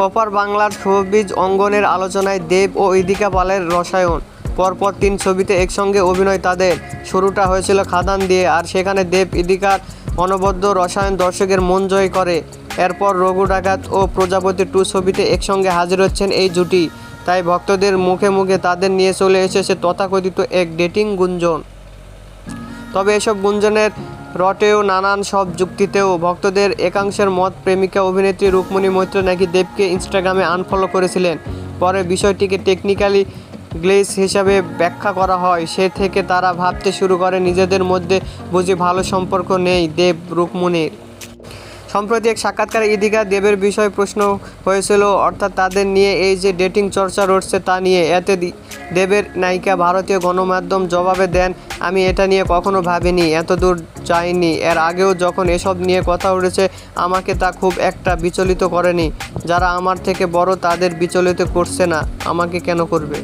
Copper বাংলার showbiz অঙ্গনের আলোচনায় দেব ও ইদিকা পালের রসায়ন। পরপর তিন ছবিতে একসঙ্গে অভিনয় তাদের। শুরুটা হয়েছিল খাদান দিয়ে, আর সেখানে দেব ইদিকার অনবদ্য রসায়ন দর্শকের মন জয় করে। এরপর রঘু ডাকাত ও প্রজাপতি টু ছবিতে একসঙ্গে হাজির হচ্ছেন এই জুটি। তাই ভক্তদের মুখে মুখে তাদের নিয়ে চলে এসেছে তথাকথিত এক ডেটিং গুঞ্জন। তবে এসব গুঞ্জনের রটেও নানান সব যুক্তিতেও ভক্তদের একাংশের মত প্রেমিকা অভিনেত্রী রুকমণি মৈত্র নাকি দেবকে ইনস্টাগ্রামে আনফলো করেছিলেন। পরে বিষয়টিকে টেকনিক্যালি গ্লেস হিসাবে ব্যাখ্যা করা হয়। সে থেকে তারা ভাবতে শুরু করে, নিজেদের মধ্যে বুঝি ভালো সম্পর্ক নেই দেব রুকমণির। সম্প্রতি এক সাক্ষাৎকারে ইদিকা দেবের বিষয়ে প্রশ্ন হয়েছিল, অর্থাৎ তাদের নিয়ে এই যে ডেটিং চর্চা রটছে তা নিয়ে। এতে দেবের নায়িকা ভারতীয় গণমাধ্যম জবাবে দেন, আমি এটা নিয়ে কখনো ভাবিনি, এত দূর যাইনি। এর আগেও যখন এসব নিয়ে কথা উঠেছে, আমাকে তা খুব একটা বিচলিত করেনি। যারা আমার থেকে বড়, তাদের বিচলিত করছে না। আমাকে কেন করবে?